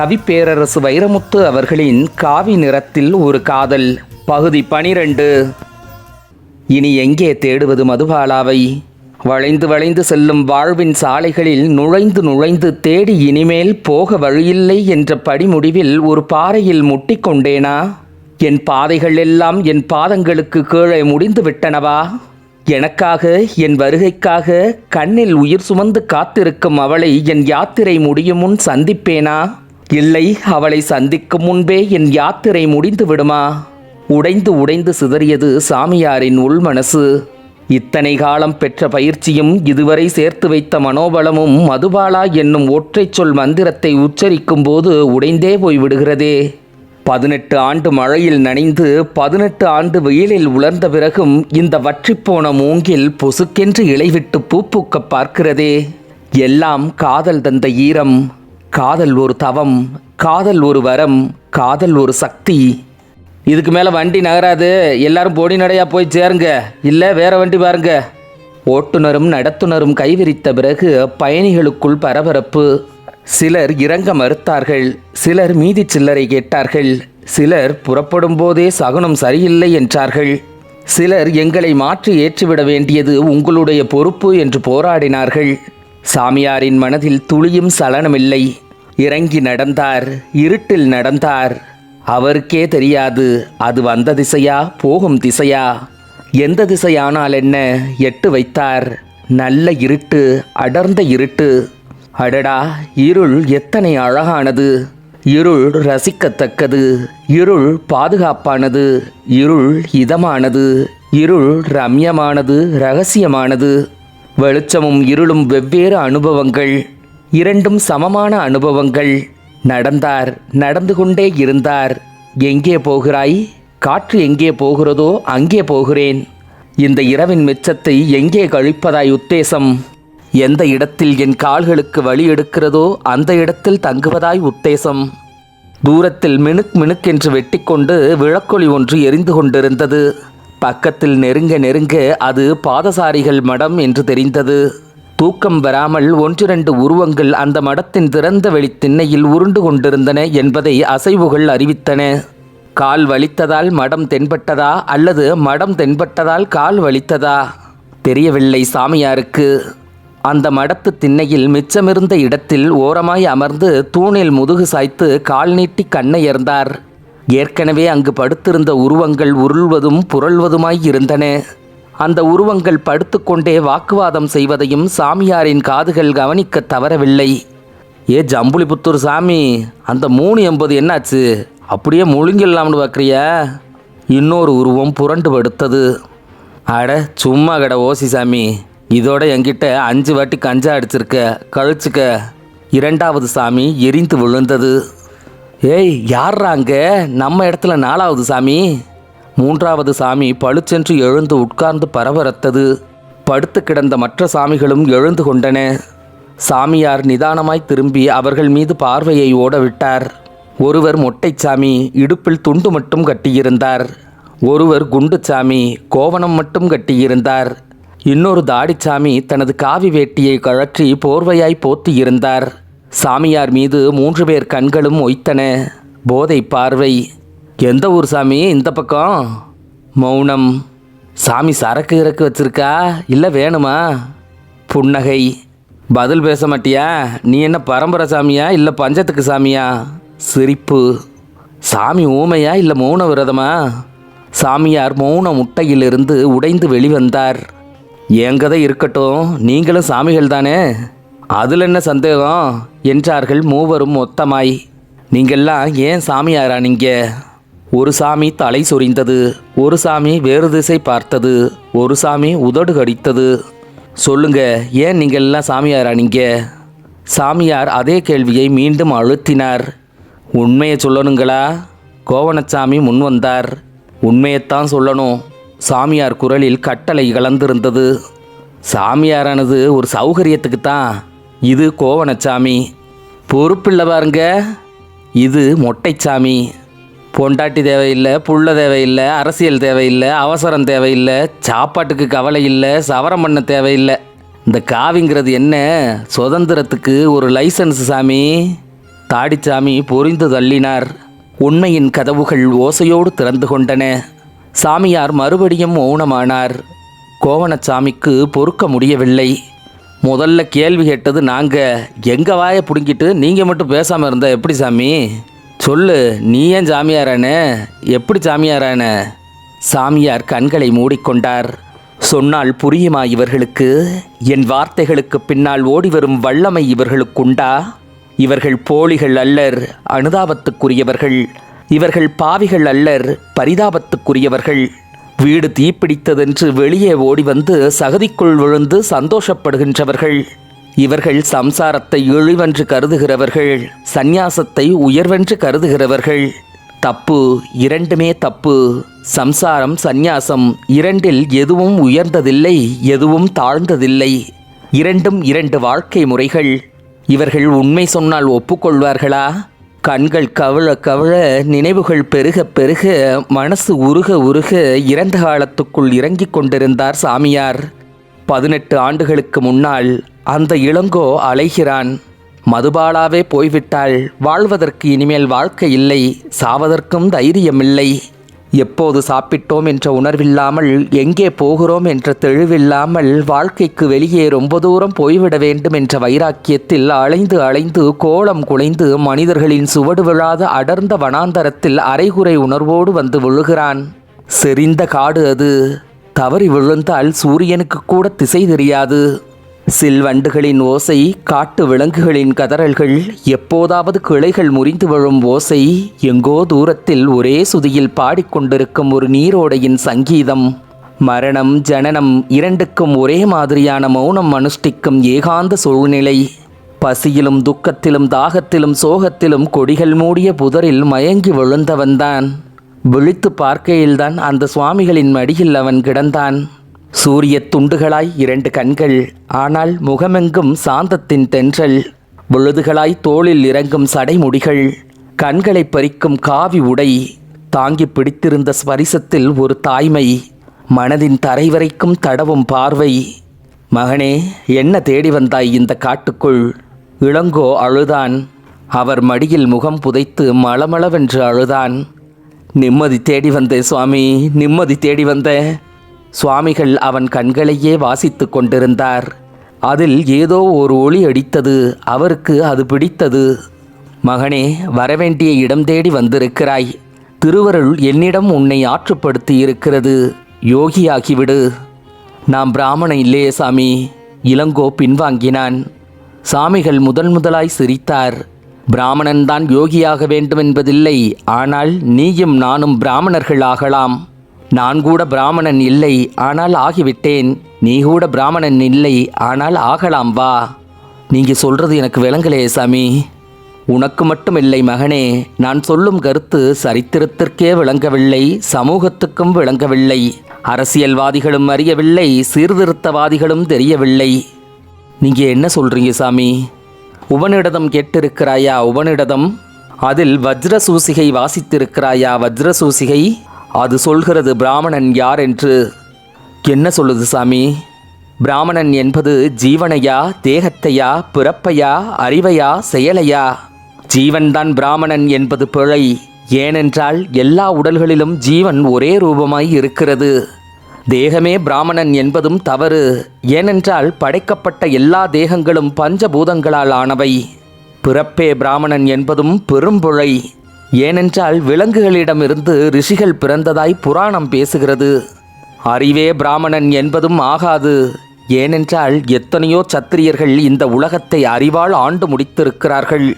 கவிப்பேரரசு வைரமுத்து அவர்களின் காவி நிறத்தில் ஒரு காதல். பகுதி பனிரெண்டு. இனி எங்கே தேடுவது மதுபாலாவை? வளைந்து வளைந்து செல்லும் வாழ்வின் சாலைகளில் நுழைந்து நுழைந்து தேடி இனிமேல் போக வழியில்லை என்ற படிமுடிவில் ஒரு பாறையில் முட்டிக்கொண்டேனா? என் பாதைகள் எல்லாம் என் பாதங்களுக்கு கீழே முடிந்து விட்டனவா? எனக்காக என் வருகைக்காக கண்ணில் உயிர் சுமந்து காத்திருக்கும் அவளை என் யாத்திரை முடியும் முன் சந்திப்பேனா? இல்லை அவளை சந்திக்கும் முன்பே என் யாத்திரை முடிந்து விடுமா? உடைந்து உடைந்து சிதறியது சாமியாரின் உள்மனசு இத்தனை காலம் பெற்ற பயிற்சியும் இதுவரை சேர்த்து வைத்த மனோபலமும் மதுபாலா என்னும் ஒற்றைச் சொல் மந்திரத்தை உச்சரிக்கும் போது உடைந்தே போய் விடுகிறதே பதினெட்டு ஆண்டு மழையில் நனைந்து பதினெட்டு ஆண்டு வெயிலில் உலர்ந்த பிறகும் இந்த வற்றிப்போன மூங்கில் பொசுக்கென்று இலைவிட்டு பூப்பூக்க பார்க்கிறதே. எல்லாம் காதல் தந்த ஈரம். காதல் ஒரு தவம் காதல் ஒரு வரம் காதல் ஒரு சக்தி. இதுக்கு மேலே வண்டி நகராது எல்லாரும் பொடி நடையாக போய் சேருங்க. இல்லை வேற வண்டி பாருங்க. ஓட்டுநரும் நடத்துனரும் கைவிரித்த பிறகு பயணிகளுக்குள் பரபரப்பு. சிலர் இறங்க மறுத்தார்கள் சிலர் மீதி சில்லறை கேட்டார்கள் சிலர் புறப்படும் போதே சகுனம் சரியில்லை என்றார்கள். சிலர் எங்களை மாற்றி ஏற்றிவிட வேண்டியது உங்களுடைய பொறுப்பு என்று போராடினார்கள். சாமியாரின் மனதில் துளியும் சலனமில்லை. இறங்கி நடந்தார் இருட்டில் நடந்தார். அவருக்கே தெரியாது அது வந்த திசையா போகும் திசையா. எந்த திசையானால் என்ன எட்டு வைத்தார். நல்ல இருட்டு அடர்ந்த இருட்டு. அடடா இருள் எத்தனை அழகானது. இருள் ரசிக்கத்தக்கது இருள் பாதுகாப்பானது. இருள் இதமானது இருள் ரம்யமானது ரகசியமானது. வெளிச்சமும் இருளும் வெவ்வேறு அனுபவங்கள் இரண்டும் சமமான அனுபவங்கள். நடந்தார் நடந்து கொண்டே இருந்தார். எங்கே போகிறாய்? காற்று எங்கே போகிறதோ அங்கே போகிறேன். இந்த இரவின் மிச்சத்தை எங்கே கழிப்பதாய் உத்தேசம்? எந்த இடத்தில் என் கால்களுக்கு வழி எடுக்கிறதோ அந்த இடத்தில் தங்குவதாய் உத்தேசம். தூரத்தில் மினுக் மினுக் என்று வெட்டிக்கொண்டு விளக்கொளி ஒன்று எரிந்து கொண்டிருந்தது. பக்கத்தில் நெருங்க நெருங்க அது பாதசாரிகள் மடம் என்று தெரிந்தது. தூக்கம் வராமல் ஒன்றிரண்டு உருவங்கள் அந்த மடத்தின் திறந்த வெளி திண்ணையில் உருண்டு கொண்டிருந்தன என்பதை அசைவுகள் அறிவித்தன. கால் வலித்ததால் மடம் தென்பட்டதா அல்லது மடம் தென்பட்டதால் கால் வலித்ததா? தெரியவில்லை சாமியாருக்கு. அந்த மடத்து திண்ணையில் மிச்சமிருந்த இடத்தில் ஓரமாய் அமர்ந்து தூணில் முதுகு சாய்த்து கால் நீட்டி கண்ணையர்ந்தார் ஏற்கனவே அங்கு படுத்திருந்த உருவங்கள் உருள்வதும் புரள்வதுமாய் இருந்தன. அந்த உருவங்கள் படுத்துக்கொண்டே வாக்குவாதம் செய்வதையும் சாமியாரின் காதுகள் கவனிக்க தவறவில்லை. ஏ ஜம்புலிபுத்தூர் சாமி அந்த மூணு எண்பது என்னாச்சு? அப்படியே முழுங்கிடலாம்னு பார்க்குறியா? இன்னொரு உருவம் புரண்டு படுத்தது. அட சும்மா கடை ஓசி சாமி. இதோட என்கிட்ட அஞ்சு வாட்டி கஞ்சா அடிச்சிருக்க கழிச்சுக்க. இரண்டாவது சாமி எரிந்து விழுந்தது. ஏய் யார்றாங்க நம்ம இடத்துல நாலாவது சாமி. மூன்றாவது சாமி பழுச்சென்று எழுந்து உட்கார்ந்து பரபரத்தது. படுத்து கிடந்த மற்ற சாமிகளும் எழுந்து கொண்டன. சாமியார் நிதானமாய் திரும்பி அவர்கள் மீது பார்வையை ஓடவிட்டார். ஒருவர் மொட்டைச்சாமி இடுப்பில் துண்டு மட்டும் கட்டியிருந்தார். ஒருவர் குண்டுச்சாமி கோவணம் மட்டும் கட்டியிருந்தார். இன்னொரு தாடிச்சாமி தனது காவி வேட்டியை கழற்றி போர்வையாய் போத்தியிருந்தார். இருந்தார் சாமியார் மீது மூன்று பேர் கண்களும் ஒய்த்தன போதை பார்வை. எந்த ஊர் சாமி? இந்த பக்கம். மௌனம். சாமி சரக்கு இறக்கு வச்சிருக்கா? இல்லை வேணுமா? புன்னகை. பதில் பேச மாட்டியா? நீ என்ன பரம்பரை சாமியா? இல்லை பஞ்சத்துக்கு சாமியா? சிரிப்பு. சாமி ஊமையா? இல்லை மௌன விரதமா? சாமியார் மௌன முட்டையிலிருந்து உடைந்து வெளிவந்தார். எங்கதை இருக்கட்டும். நீங்களும் சாமிகள் தானே அதில் என்ன சந்தேகம்? என்றார்கள் மூவரும் மொத்தமாய். நீங்கள்லாம் ஏன் சாமியாரா நீங்க? ஒரு சாமி தலை சொரிந்தது ஒரு சாமி வேறு திசை பார்த்தது ஒரு சாமி உதடு கடித்தது. சொல்லுங்க ஏன் நீங்கள்லாம் சாமியாரானீங்க சாமியாரா நீங்க? சாமியார் அதே கேள்வியை மீண்டும் அழுத்தினார். உண்மையை சொல்லணுங்களா? கோவணச்சாமி முன் வந்தார். உண்மையைத்தான் சொல்லணும். சாமியார் குரலில் கட்டளை கலந்திருந்தது. சாமியாரானது ஒரு சௌகரியத்துக்கு தான் இது கோவணச்சாமி. பொறுப்பில்லை பாருங்க. இது மொட்டைச்சாமி. பொண்டாட்டி தேவையில்லை புள்ள தேவையில்லை அரசியல் தேவையில்லை அவசரம் தேவையில்லை சாப்பாட்டுக்கு கவலை இல்லை சவரம் பண்ண தேவையில்லை. இந்த காவிங்கிறது என்ன? சுதந்திரத்துக்கு ஒரு லைசன்ஸ் சாமி. தாடிச்சாமி பொறிந்து தள்ளினார். உண்மையின் கதவுகள் ஓசையோடு திறந்து கொண்டன. சாமியார் மறுபடியும் மௌனமானார். கோவணச்சாமிக்கு பொறுக்க முடியவில்லை. முதல்ல கேள்வி கேட்டது நாங்கள் எங்கள் வாயை பிடுங்கிட்டு நீங்கள் மட்டும் பேசாமல் இருந்தால் எப்படி சாமி? சொல்லு நீ ஏன் சாமியாரான? எப்படி சாமியாரான? சாமியார் கண்களை மூடிக்கொண்டார். சொன்னால் புரியுமா இவர்களுக்கு? என் வார்த்தைகளுக்கு பின்னால் ஓடிவரும் வல்லமை இவர்களுக்குண்டா? இவர்கள் போலிகள் அல்லர் அனுதாபத்துக்குரியவர்கள். இவர்கள் பாவிகள் அல்லர் பரிதாபத்துக்குரியவர்கள். வீடு தீப்பிடித்ததென்று வெளியே ஓடி வந்து சகதிக்குள் விழுந்து சந்தோஷப்படுகின்றவர்கள். இவர்கள் சம்சாரத்தை இழிவென்று கருதுகிறவர்கள் சந்நியாசத்தை உயர்வென்று கருதுகிறவர்கள். தப்பு இரண்டுமே தப்பு. சம்சாரம் சந்நியாசம் இரண்டில் எதுவும் உயர்ந்ததில்லை எதுவும் தாழ்ந்ததில்லை. இரண்டும் இரண்டு வாழ்க்கை முறைகள். இவர்கள் உண்மை சொன்னால் ஒப்புக்கொள்வார்களா? கண்கள் கவிழ கவிழ நினைவுகள் பெருக பெருக மனசு உருக உருக இறந்த காலத்துக்குள் இறங்கிக் கொண்டிருந்தார் சாமியார். பதினெட்டு ஆண்டுகளுக்கு முன்னால் அந்த இளங்கோ அலைகிறான். மதுபாலாவே போய்விட்டாள். வாழ்வதற்கு இனிமேல் வாழ்க்கை இல்லை. சாவதற்கும் தைரியமில்லை. எப்போது சாப்பிட்டோம் என்ற உணர்வில்லாமல் எங்கே போகிறோம் என்ற தெளிவில்லாமல் வாழ்க்கைக்கு வெளியே ரொம்ப தூரம் போய்விட வேண்டும் என்ற வைராக்கியத்தில் அலைந்து அலைந்து கோலம் குலைந்து மனிதர்களின் சுவடு விழாத அடர்ந்த வனாந்தரத்தில் அரைகுறை உணர்வோடு வந்து விழுகிறான். செறிந்த காடு அது. தவறி விழுந்தால் சூரியனுக்கு கூட திசை தெரியாது. சில்வண்டுகளின் ஓசை காட்டு விலங்குகளின் கதறல்கள் எப்போதாவது கிளைகள் முறிந்து விழும் ஓசை எங்கோ தூரத்தில் ஒரே சுதியில் பாடிக்கொண்டிருக்கும் ஒரு நீரோடையின் சங்கீதம். மரணம் ஜனனம் இரண்டுக்கும் ஒரே மாதிரியான மௌனம் அனுஷ்டிக்கும் ஏகாந்த சூழ்நிலை. பசியிலும் துக்கத்திலும் தாகத்திலும் சோகத்திலும் கொடிகள் மூடிய புதரில் மயங்கி விழுந்தவன்தான். விழித்து பார்க்கையில்தான் அந்த சுவாமிகளின் மடியில் அவன் கிடந்தான். சூரிய துண்டுகளாய் இரண்டு கண்கள் ஆனால் முகமெங்கும் சாந்தத்தின் தென்றல். பொழுதுகளாய் தோளில் இறங்கும் சடைமுடிகள் கண்களை பறிக்கும் காவி உடை தாங்கி பிடித்திருந்த ஸ்பரிசத்தில் ஒரு தாய்மை மனதின் தரை வரைக்கும் தடவும் பார்வை. மகனே என்ன தேடி வந்தாய் இந்த காட்டுக்குள்? இளங்கோ அழுதான். அவர் மடியில் முகம் புதைத்து மளமளவென்று அழுதான். நிம்மதி தேடி வந்தேன் சுவாமி நிம்மதி தேடி வந்தேன் சுவாமிகள் அவன் கண்களையே வாசித்து கொண்டிருந்தார். அதில் ஏதோ ஒரு ஒளி அடித்தது அவருக்கு அது பிடித்தது. மகனே வரவேண்டிய இடம் தேடி வந்திருக்கிறாய். திருவருள் என்னிடம் உன்னை ஆற்றுப்படுத்தி இருக்கிறது. யோகியாகிவிடு. நாம் பிராமணன் இல்லையே சாமி. இளங்கோ பின்வாங்கினான். சாமிகள் முதன் முதலாய் சிரித்தார். பிராமணன்தான் யோகியாக வேண்டும் என்பதில்லை ஆனால் நீயும் நானும் பிராமணர்கள் ஆகலாம். நான் கூட பிராமணன் இல்லை ஆனால் ஆகிவிட்டேன். நீ கூட பிராமணன் இல்லை ஆனால் ஆகலாம் வா. நீங்க சொல்றது எனக்கு விளங்கலையே சாமி. உனக்கு மட்டும் இல்லை மகனே. நான் சொல்லும் கருத்து சரித்திரத்திற்கே விளங்கவில்லை சமூகத்துக்கும் விளங்கவில்லை. அரசியல்வாதிகளும் அறியவில்லை சீர்திருத்தவாதிகளும் தெரியவில்லை. நீங்க என்ன சொல்றீங்க சாமி? உபனிடதம் கேட்டிருக்கிறாயா உபனிடதம் அதில் வஜ்ர சூசிகை வாசித்திருக்கிறாயா வஜ்ர சூசிகை அது சொல்கிறது பிராமணன் யார் என்று என்ன சொல்லுது சாமி? பிராமணன் என்பது ஜீவனையா தேகத்தையா பிறப்பையா அறிவையா செயலையா? ஜீவன்தான் பிராமணன் என்பது பிழை. ஏனென்றால் எல்லா உடல்களிலும் ஜீவன் ஒரே ரூபமாய் இருக்கிறது. தேகமே பிராமணன் என்பதும் தவறு. ஏனென்றால் படைக்கப்பட்ட எல்லா தேகங்களும் பஞ்சபூதங்களால் ஆனவை. பிறப்பே பிராமணன் என்பதும் பெரும்புழை ஏனென்றால் விலங்குகளிடமிருந்து ரிஷிகள் பிறந்ததாய் புராணம் பேசுகிறது. அறிவே பிராமணன் என்பதும் ஆகாது. ஏனென்றால் எத்தனையோ சத்திரியர்கள் இந்த உலகத்தை அறிவால் ஆண்டு முடித்திருக்கிறார்கள்.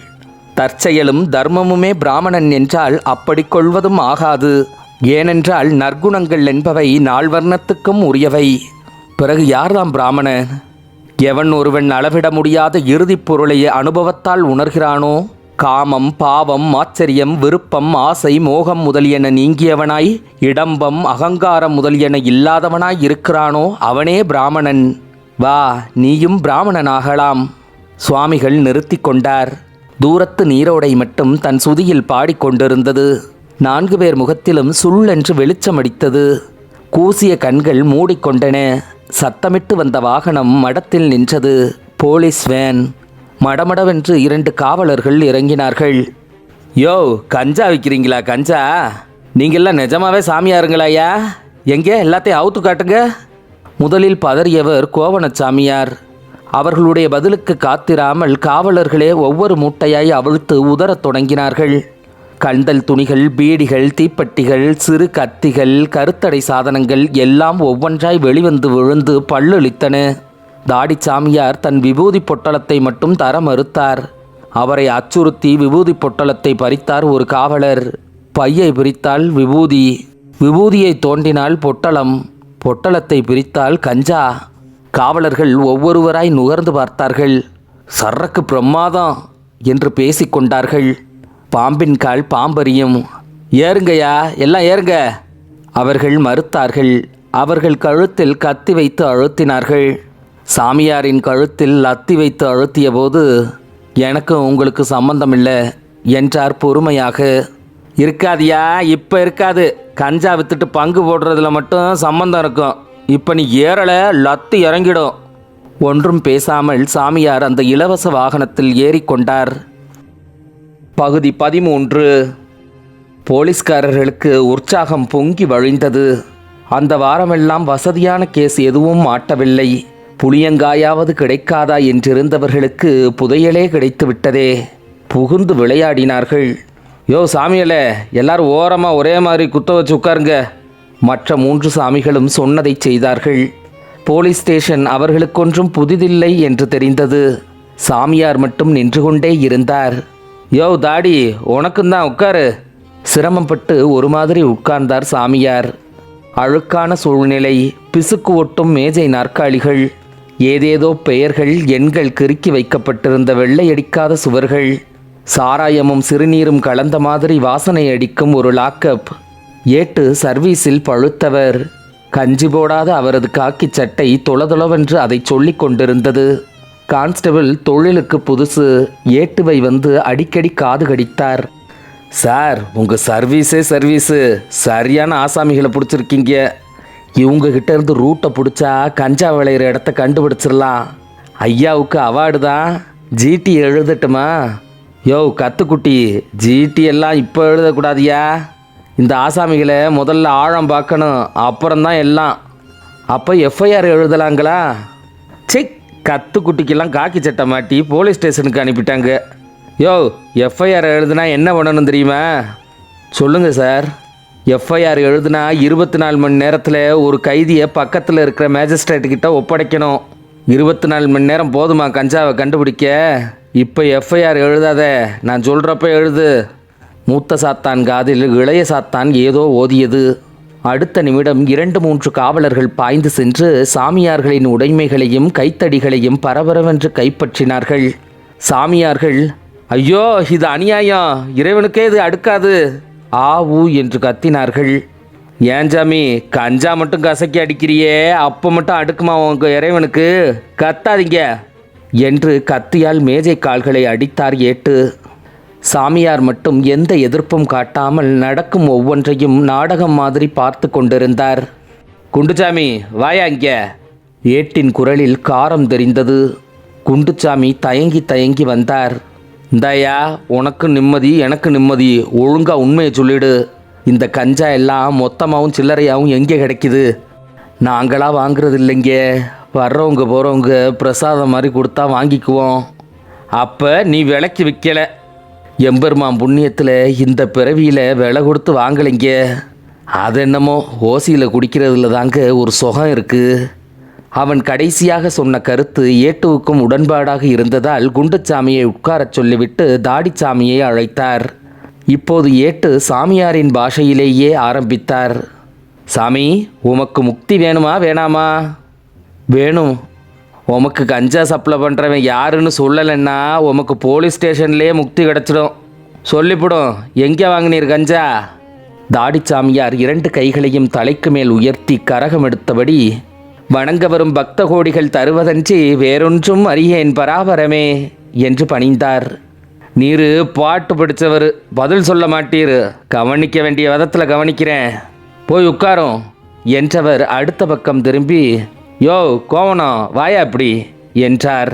தற்செயலும் தர்மமுமே பிராமணன் என்றால் அப்படி கொள்வதும் ஆகாது. ஏனென்றால் நற்குணங்கள் என்பவை நால்வர்ணத்துக்கும் உரியவை. பிறகு யார்தாம் பிராமணன் எவன் ஒருவன் அளவிட முடியாத இறுதிப் பொருளை அனுபவத்தால் உணர்கிறானோ? காமம் பாவம் ஆச்சரியம் விருப்பம் ஆசை மோகம் முதலியன நீங்கியவனாய் இடம்பம் அகங்காரம் முதலியன இல்லாதவனாய் இருக்கிறானோ அவனே பிராமணன். வா நீயும் பிராமணனாகலாம். சுவாமிகள் நிறுத்தி கொண்டார். தூரத்து நீரோடை மட்டும் தன் சுதியில் பாடிக்கொண்டிருந்தது நான்கு பேர் முகத்திலும் சுள்ளென்று வெளிச்சமடித்தது கூசிய கண்கள் மூடிக்கொண்டன சத்தமிட்டு வந்த வாகனம் மடத்தில் நின்றது. Police van. மடமடவென்று இரண்டு காவலர்கள் இறங்கினார்கள். யோ கஞ்சா விற்கிறீங்களா கஞ்சா? நீங்கள்லாம் நிஜமாவே சாமியாருங்களாயா எங்கே? எல்லாத்தையும் அவுத்து காட்டுங்க. முதலில் பதறியவர் கோவணச்சாமியார். அவர்களுடைய பதிலுக்கு காத்திராமல் காவலர்களே ஒவ்வொரு மூட்டையாய் அவிழ்த்து உதறத் தொடங்கினார்கள். கண்டல் துணிகள் பீடிகள் தீப்பெட்டிகள் சிறு கத்திகள் கருத்தடை சாதனங்கள் எல்லாம் ஒவ்வொன்றாய் வெளிவந்து விழுந்து பல்லளித்தன. தாடி சாமியார் தன் விபூதி பொட்டலத்தை மட்டும் தர மறுத்தார். அவரை அச்சுறுத்தி விபூதி பொட்டலத்தை பறித்தார் ஒரு காவலர். பையை பிரித்தால் விபூதி. விபூதியை தோண்டினால் பொட்டலம். பொட்டலத்தை பிரித்தால் கஞ்சா. காவலர்கள் ஒவ்வொருவராய் நுகர்ந்து பார்த்தார்கள். சரக்கு பிரம்மாதம் என்று பேசிக்கொண்டார்கள் பாம்பின் கால் பாம்பறியும். ஏறுங்கயா எல்லாம் ஏறுங்க அவர்கள் மறுத்தார்கள். அவர்கள் கழுத்தில் கத்தி வைத்து அழுத்தினார்கள். சாமியாரின் கழுத்தில் லத்தி வைத்து அழுத்திய போது எனக்கு உங்களுக்கு சம்பந்தம் இல்லை என்றார் பொறுமையாக. இருக்காதியா இப்போ இருக்காது. கஞ்சா வித்துட்டு பங்கு போடுறதுல மட்டும் சம்பந்தம் இருக்கும். இப்போ நீ ஏறலை லத்து இறங்கிடும். ஒன்றும் பேசாமல் சாமியார் அந்த இலவச வாகனத்தில் ஏறிக்கொண்டார் பகுதி பதிமூன்று. போலீஸ்காரர்களுக்கு உற்சாகம் பொங்கி வழிந்தது. அந்த வாரமெல்லாம் வசதியான கேஸ் எதுவும் மாட்டவில்லை. புளியங்காயாவது கிடைக்காதா என்றிருந்தவர்களுக்கு புதையலே கிடைத்து விட்டதே புகுந்து விளையாடினார்கள். யோ சாமியலே எல்லாரும் ஓரமாக ஒரே மாதிரி குத்த வச்சு உட்காருங்க. மற்ற மூன்று சாமிகளும் சொன்னதை செய்தார்கள். போலீஸ் ஸ்டேஷன் அவர்களுக்கொன்றும் புதிதில்லை என்று தெரிந்தது. சாமியார் மட்டும் நின்று கொண்டே இருந்தார். யோ தாடி உனக்குந்தான் உட்காரு. சிரமப்பட்டு ஒரு மாதிரி உட்கார்ந்தார் சாமியார். அழுக்கான சூழ்நிலை பிசுக்கு ஒட்டும் மேஜை நாற்காலிகள் ஏதேதோ பெயர்கள் எண்கள் கிறுக்கி வைக்கப்பட்டிருந்த வெள்ளையடிக்காத சுவர்கள். சாராயமும் சிறுநீரும் கலந்த மாதிரி வாசனை அடிக்கும் ஒரு லாக்கப் ஏட்டு சர்வீஸில் பழுத்தவர். கஞ்சி போடாத அவரது காக்கி சட்டை தொளதொளவென்று அதை சொல்லிக் கொண்டிருந்தது. கான்ஸ்டபிள் தொழிலுக்கு புதுசு. ஏட்டுவை வந்து அடிக்கடி காது கடித்தார். சார் உங்கள் சர்வீஸே சர்வீஸு. சரியான ஆசாமிகளை பிடிச்சிருக்கீங்க. இவங்க கிட்ட இருந்து ரூட்டை பிடிச்சா கஞ்சா விளையிற இடத்த கண்டுபிடிச்சிடலாம். ஐயாவுக்கு அவார்டு தான். ஜிடி எழுதட்டுமா? யோ கத்துக்குட்டி ஜிடி எல்லாம் இப்போ எழுதக்கூடாதியா? இந்த ஆசாமிகளை முதல்ல ஆழம் பார்க்கணும் அப்புறம்தான் எல்லாம். அப்போ எஃப்ஐஆர் எழுதலாங்களா? செக் கத்துக்குட்டிக்கெல்லாம் காக்கி சட்டை மாட்டி போலீஸ் ஸ்டேஷனுக்கு அனுப்பிட்டாங்க. யோ எஃப்ஐஆர் எழுதுனா என்ன பண்ணணும் தெரியுமா? சொல்லுங்கள் சார். எஃப்ஐஆர் எழுதுனா இருபத்தி நாலு மணி நேரத்தில் ஒரு கைதியை பக்கத்தில் இருக்கிற மேஜிஸ்ட்ரேட்டுக்கிட்ட ஒப்படைக்கணும். இருபத்தி நாலு மணி நேரம் போதுமா கஞ்சாவை கண்டுபிடிக்க? இப்போ எஃப்ஐஆர் எழுதாத நான் சொல்கிறப்ப எழுது. மூத்த சாத்தான் காதில் இளைய சாத்தான் ஏதோ ஓதியது. அடுத்த நிமிடம் இரண்டு மூன்று காவலர்கள் பாய்ந்து சென்று சாமியார்களின் உடைமைகளையும் கைத்தடிகளையும் பரபரவென்று கைப்பற்றினார்கள். சாமியார்கள் ஐயோ இது அநியாயம். இறைவனுக்கே இது அடுக்காது. ஆ ஊ என்று கத்தினார்கள். ஏன் சாமி கஞ்சா மட்டும் கசக்கி அடிக்கிறியே? அப்போ மட்டும் அடுக்குமா உங்க இறைவனுக்கு? கத்தாதீங்க என்று கத்தியால் மேஜை கால்களை அடித்தார் ஏட்டு. சாமியார் மட்டும் எந்த எதிர்ப்பும் காட்டாமல் நடக்கும் ஒவ்வொன்றையும் நாடகம் மாதிரி பார்த்து கொண்டிருந்தார். குண்டுசாமி வாயா இங்க. ஏட்டின் குரலில் காரம் தெரிந்தது. குண்டுச்சாமி தயங்கி தயங்கி வந்தார். தயா உனக்கு நிம்மதி எனக்கு நிம்மதி. ஒழுங்கா உண்மையை சொல்லிடு. இந்த கஞ்சா எல்லாம் மொத்தமாகவும் சில்லறையாகவும் எங்கே கிடைக்குது? நாங்களாக வாங்குறது இல்லைங்க. வர்றவங்க போகிறவங்க பிரசாதம் மாதிரி கொடுத்தா வாங்கிக்குவோம். அப்போ நீ விலைக்கு விற்கலை எம்பெருமான் புண்ணியத்தில் இந்த பிறவியில் விலை கொடுத்து வாங்கலைங்க. அது என்னமோ ஓசியில் குடிக்கிறதுல தாங்க ஒரு சுகம் இருக்குது அவன் கடைசியாக சொன்ன கருத்து ஏட்டுவுக்கும் உடன்பாடாக இருந்ததால் குண்டுச்சாமியை உட்காரச் சொல்லிவிட்டு தாடிச்சாமியை அழைத்தார். இப்போது ஏட்டு சாமியாரின் பாஷையிலேயே ஆரம்பித்தார். சாமி உமக்கு முக்தி வேணுமா வேணாமா? வேணும். உமக்கு கஞ்சா சப்ளை பண்ணுறவன் யாருன்னு சொல்லலைன்னா உமக்கு போலீஸ் ஸ்டேஷன்லேயே முக்தி கிடச்சிடும். சொல்லிவிடும் எங்கே வாங்கினீர் கஞ்சா? தாடிச்சாமியார் இரண்டு கைகளையும் தலைக்கு மேல் உயர்த்தி கரகம் எடுத்தபடி வணங்க வரும் பக்த கோடிகள் தருவதன்றி வேறொன்றும் அறியேன் பராபரமே என்று பணிந்தார். நீரு பாட்டு பிடிச்சவர் பதில் சொல்ல மாட்டீர். கவனிக்க வேண்டிய விதத்தில் கவனிக்கிறேன். போய் உட்காரும் என்றவர் அடுத்த பக்கம் திரும்பி யோ கோவணம் வாயா அப்படி என்றார்.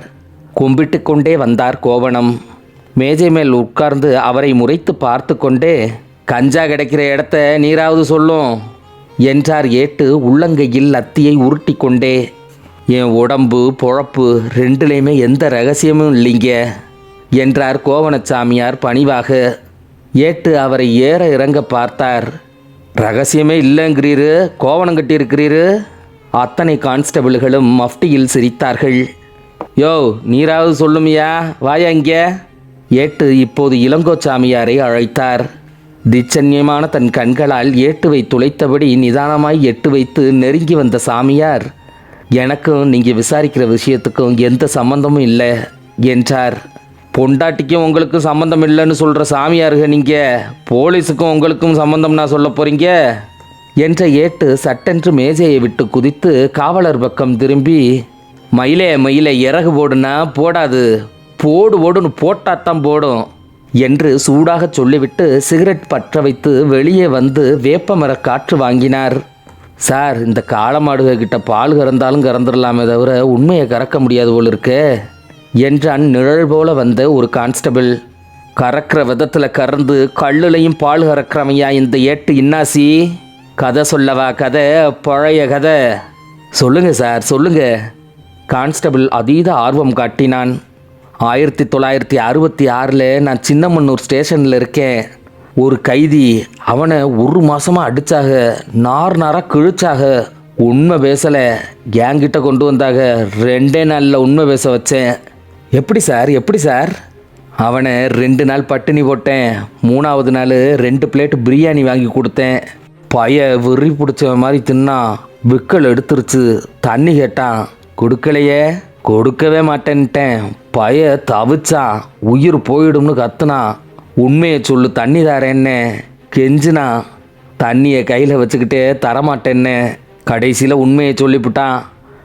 கும்பிட்டு கொண்டே வந்தார் கோவணம். மேஜை மேல் உட்கார்ந்து அவரை முறைத்து பார்த்து கொண்டே கஞ்சா கிடைக்கிற இடத்த நீராவது சொல்லும். என்றார் ஏட்டு உள்ளங்கையில் லத்தியை உருட்டி கொண்டே என் உடம்பு பொழப்பு ரெண்டுலேயுமே எந்த ரகசியமும் இல்லைங்க என்றார் கோவணச்சாமியார் பணிவாக. ஏட்டு அவரை ஏற இறங்க பார்த்தார். ரகசியமே இல்லைங்கிறீரு கோவணம் கட்டியிருக்கிறீரு அத்தனை கான்ஸ்டபிள்களும் மஃப்டியில் சிரித்தார்கள். யோ நீராவது சொல்லுமியா வாயா இங்கே ஏட்டு இப்போது இளங்கோச்சாமியாரை அழைத்தார். திச்சன்யமான தன் கண்களால் ஏட்டுவை துளைத்தபடி நிதானமாய் எட்டு வைத்து நெருங்கி வந்த சாமியார் எனக்கும் நீங்கள் விசாரிக்கிற விஷயத்துக்கும் எந்த சம்பந்தமும் இல்லை என்றார். பொண்டாட்டிக்கும் உங்களுக்கும் சம்மந்தம் இல்லைன்னு சொல்கிற சாமியாருங்க நீங்கள் போலீஸுக்கும் உங்களுக்கும் சம்மந்தம் நான் சொல்ல போகிறீங்க என்ற ஏட்டு சட்டென்று மேஜையை விட்டு குதித்து காவலர் பக்கம் திரும்பி மயிலே மயிலே இறகு போடுனா போடாது. போடு ஓடுன்னு போட்டாத்தான் போடும். என்று சூடாக சொல்லிவிட்டு சிகரெட் பற்ற வைத்து வெளியே வந்து வேப்பமர காற்று வாங்கினார். சார் இந்த காளமாடுக கிட்ட பால் கறந்தாலும் கறந்துடலாமே தவிர உண்மையை கறக்க முடியாது போல் இருக்கே என்றான் நிழல் போல வந்த ஒரு கான்ஸ்டபிள். கறக்கிற விதத்தில் கறந்து கல்லுலையும் பால் கறக்கிறவையா இந்த ஏட்டு இன்னாசி? கதை சொல்லவா கதை? பழைய கதை. சொல்லுங்க சார் சொல்லுங்க கான்ஸ்டபிள் அதீத ஆர்வம் காட்டினான். ஆயிரத்தி தொள்ளாயிரத்தி அறுபத்தி ஆறில் நான் சின்னமன்னூர் ஸ்டேஷனில் இருக்கேன். ஒரு கைதி அவனை ஒரு மாதமாக அடித்தாக நார் நாராக கிழிச்சாக உண்மை பேசலை. என்கிட்ட கொண்டு வந்தாக ரெண்டே நாளில் உண்மை பேச வச்சேன். எப்படி சார் எப்படி சார்? அவனை ரெண்டு நாள் பட்டினி போட்டேன். மூணாவது நாள் ரெண்டு பிளேட் பிரியாணி வாங்கி கொடுத்தேன். பய விரி பிடிச்ச மாதிரி தின்னான். விக்கல் எடுத்துருச்சு. தண்ணி கேட்டான் கொடுக்கலையே. கொடுக்கவே மாட்டேன்ட்டேன். பய தவிச்சான் உயிர் போயிடும்னு கத்துனான் உண்மையை சொல்லு தண்ணி தரேன்னு. கெஞ்சினா தண்ணியை கையில் வச்சுக்கிட்டே தரமாட்டேன்னு. கடைசியில் உண்மையை சொல்லிவிட்டான்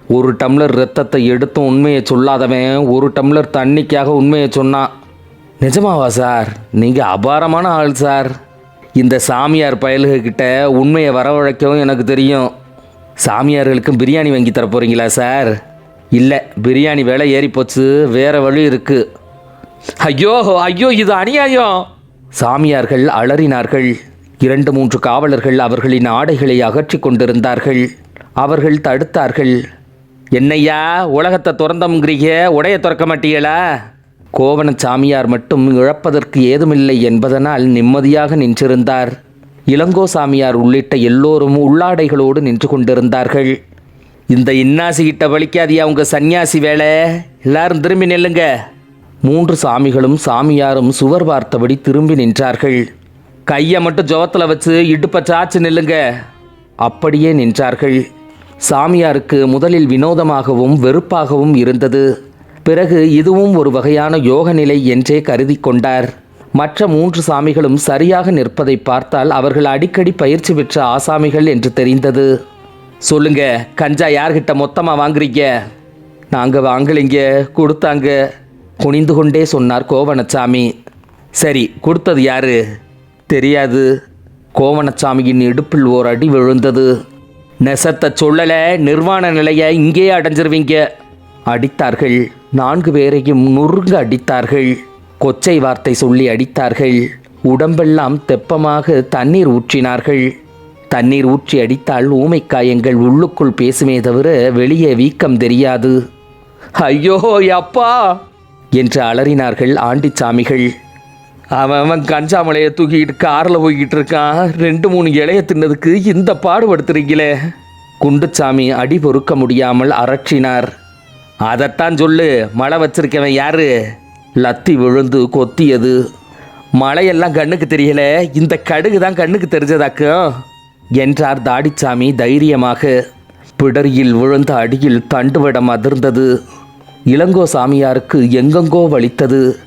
ஒரு டம்ளர் ரத்தத்தை எடுத்தும் உண்மையை சொல்லாதவன் ஒரு டம்ளர் தண்ணிக்காக உண்மையை சொன்னான் நிஜமாவா சார்? நீங்கள் அபாரமான ஆள் சார். இந்த சாமியார் பயல்கிட்ட உண்மையை வரவழைக்கவும் எனக்கு தெரியும். சாமியார்களுக்கும் பிரியாணி வாங்கி தர போகிறீங்களா சார்? இல்லை பிரியாணி விலை ஏறிப்போச்சு வேறு வேற வழி இருக்கு. ஐயோ ஐயோ இது அநியாயம். சாமியார்கள் அலறினார்கள். இரண்டு மூன்று காவலர்கள் அவர்களின் ஆடைகளை அகற்றி கொண்டிருந்தார்கள். அவர்கள் தடுத்தார்கள். என்னையா உலகத்தை திறந்தம்ங்கிறீங்க உடைய திறக்க மாட்டீங்களா? கோவண சாமியார் மட்டும் இழப்பதற்கு ஏதுமில்லை என்பதனால் நிம்மதியாக நின்றிருந்தார். இளங்கோ சாமியார் உள்ளிட்ட எல்லோரும் உள்ளாடைகளோடு நின்று கொண்டிருந்தார்கள். இந்த இன்னாசி கிட்ட வலிக்காதியா உங்க சந்நியாசி வேலை? எல்லாரும் திரும்பி நில்லுங்க. மூன்று சாமிகளும் சாமியாரும் சுவர் பார்த்தபடி திரும்பி நின்றார்கள். கையை மட்டும் ஜோத்தில் வச்சு இடுப்பை சாச்சு நில்லுங்க. அப்படியே நின்றார்கள். சாமியாருக்கு முதலில் வினோதமாகவும் வெறுப்பாகவும் இருந்தது. பிறகு இதுவும் ஒரு வகையான யோக நிலை என்றே கருதி கொண்டார். மற்ற மூன்று சாமிகளும் சரியாக நிற்பதை பார்த்தால் அவர்கள் அடிக்கடி பயிற்சி பெற்ற ஆசாமிகள் என்று தெரிந்தது. சொல்லுங்க கஞ்சா யார்கிட்ட மொத்தமாக வாங்குறீங்க? நாங்கள் வாங்கலைங்க கொடுத்தாங்க. குனிந்து கொண்டே சொன்னார் கோவணச்சாமி சரி கொடுத்தது யாரு? தெரியாது. கோவணச்சாமியின் இடுப்பில் ஓர் அடி விழுந்தது. நெசத்தை சொல்லலை நிர்வாண நிலையை இங்கேயே அடைஞ்சிருவீங்க. அடித்தார்கள். நான்கு பேரையும் நுறுங்க அடித்தார்கள். கொச்சை வார்த்தை சொல்லி அடித்தார்கள். உடம்பெல்லாம் தெப்பமாக தண்ணீர் ஊற்றினார்கள். தண்ணீர் ஊற்றி அடித்தால் ஊமைக்காயங்கள் உள்ளுக்குள் பேசுமே தவிர வெளியே வீக்கம் தெரியாது. ஐயோ அப்பா! என்று அலறினார்கள் ஆண்டிச்சாமிகள். அவன் அவன் கஞ்சாமலையை தூக்கிட்டு காரில் போய்கிட்டு இருக்கான். ரெண்டு மூணு இலைய தின்னதுக்கு இந்த பாடுபடுத்துறீங்களே? குண்டுச்சாமி அடி பொறுக்க முடியாமல் அரற்றினார் அதைத்தான் சொல்லு மழை வச்சிருக்கவன் யாரு? லத்தி விழுந்து கொத்தியது. மழையெல்லாம் கண்ணுக்கு தெரியல. இந்த கடுகு தான் கண்ணுக்கு தெரிஞ்சதாக்கும். என்றார் தாடிச்சாமி தைரியமாக. பிடரியில் விழுந்த அடியில் தண்டுவடம் அதிர்ந்தது. இளங்கோ சாமியாருக்கு எங்கெங்கோ வலித்தது.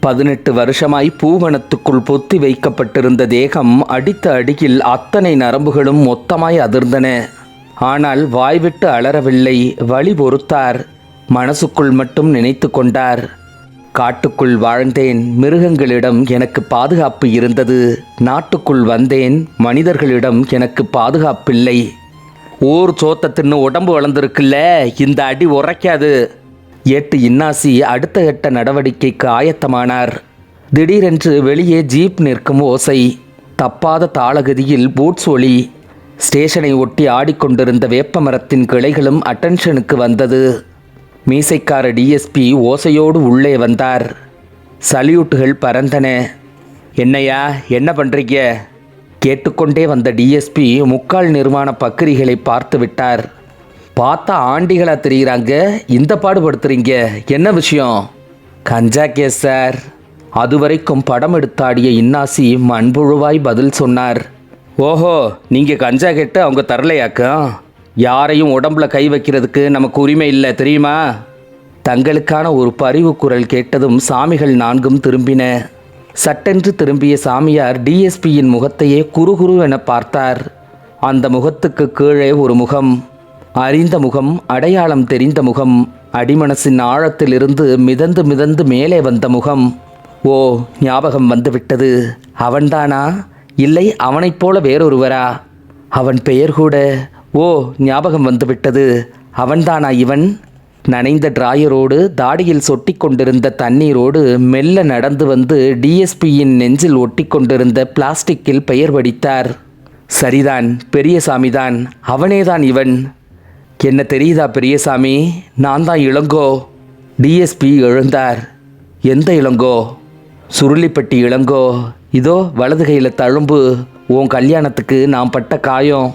பதினெட்டு வருஷமாய் பூவனத்துக்குள் பொத்தி வைக்கப்பட்டிருந்த தேகம் அடித்த அடியில் அத்தனை நரம்புகளும் மொத்தமாய் அதிர்ந்தன. ஆனால் வாய்விட்டு அலறவில்லை. வழி பொறுத்தார். மனசுக்குள் மட்டும் நினைத்து கொண்டார். காட்டுக்குள் வாழ்ந்தேன். மிருகங்களிடம் எனக்கு பாதுகாப்பு இருந்தது. நாட்டுக்குள் வந்தேன். மனிதர்களிடம் எனக்கு பாதுகாப்பில்லை. ஊர் சோத்த தின்னு உடம்பு வளர்ந்துருக்குல்ல. இந்த அடி உரைக்காது. ஏட்டு இன்னாசி அடுத்த கட்ட நடவடிக்கைக்கு ஆயத்தமானார். திடீரென்று வெளியே ஜீப் நிற்கும் ஓசை. தப்பாத தாளகதியில் பூட்ஸ் ஒளி. ஸ்டேஷனை ஒட்டி ஆடிக்கொண்டிருந்த வேப்பமரத்தின் கிளைகளும் அட்டென்ஷனுக்கு வந்தது. மீசைக்கார டிஎஸ்பி ஓசையோடு உள்ளே வந்தார். சல்யூட்டுகள் பறந்தன. என்னையா என்ன பண்ணுறீங்க கேட்டுக்கொண்டே வந்த டிஎஸ்பி முக்கால் நிர்மாண பக்கிரிகளை பார்த்து விட்டார். பார்த்தா ஆண்டிகளாக தெரிகிறாங்க இந்த பாடுபடுத்துறீங்க. என்ன விஷயம்? Ganja case sir. அதுவரைக்கும் படம் எடுத்தாடிய இன்னாசி மண்புழுவாய் பதில் சொன்னார். ஓஹோ நீங்கள் கஞ்சா கேட்டு அவங்க தரலையாக்கம்? யாரையும் உடம்புல கை வைக்கிறதுக்கு நமக்கு உரிமை இல்லை தெரியுமா? தங்களுக்கான ஒரு பரிவு குரல் கேட்டதும் சாமிகள் நான்கும் திரும்பின. சட்டென்று திரும்பிய சாமியார் டிஎஸ்பியின் முகத்தையே குறுகுருவென பார்த்தார். அந்த முகத்துக்கு கீழே ஒரு முகம் அறிந்த முகம் அடையாளம் தெரிந்த முகம் அடிமனசின் ஆழத்திலிருந்து மிதந்து மிதந்து மேலே வந்த முகம். ஓ ஞாபகம் வந்துவிட்டது. அவன்தானா? இல்லை அவனைப் போல வேறொருவரா? அவன் பெயர் கூட ஓ ஞாபகம் வந்துவிட்டது. அவன்தானா இவன்? நனைந்த டிராயரோடு தாடியில் சொட்டி கொண்டிருந்த தண்ணீரோடு மெல்ல நடந்து வந்து டிஎஸ்பியின் நெஞ்சில் ஒட்டி கொண்டிருந்த பிளாஸ்டிக்கில் பெயர் வடித்தார். சரிதான் பெரியசாமிதான். அவனேதான் இவன். என்ன தெரியுதா பெரியசாமி? நான் தான் இளங்கோ டிஎஸ்பி எழுந்தார். எந்த இளங்கோ? சுருளிப்பட்டி இளங்கோ. இதோ வலது கையில் தழும்பு. உன் கல்யாணத்துக்கு நான் பட்ட காயம்.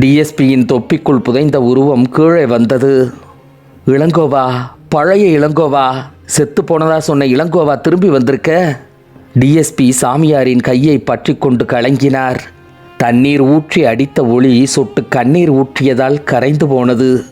டிஎஸ்பியின் தொப்பிக்குள் புதைந்த உருவம் கீழே வந்தது. இளங்கோவா பழைய இளங்கோவா செத்து போனதா சொன்ன இளங்கோவா திரும்பி வந்திருக்க? டிஎஸ்பி சாமியாரின் கையை பற்றி கொண்டு கலங்கினார். தண்ணீர் ஊற்றி அடித்த ஒளி சொட்டு கண்ணீர் ஊற்றியதால் கரைந்து போனது.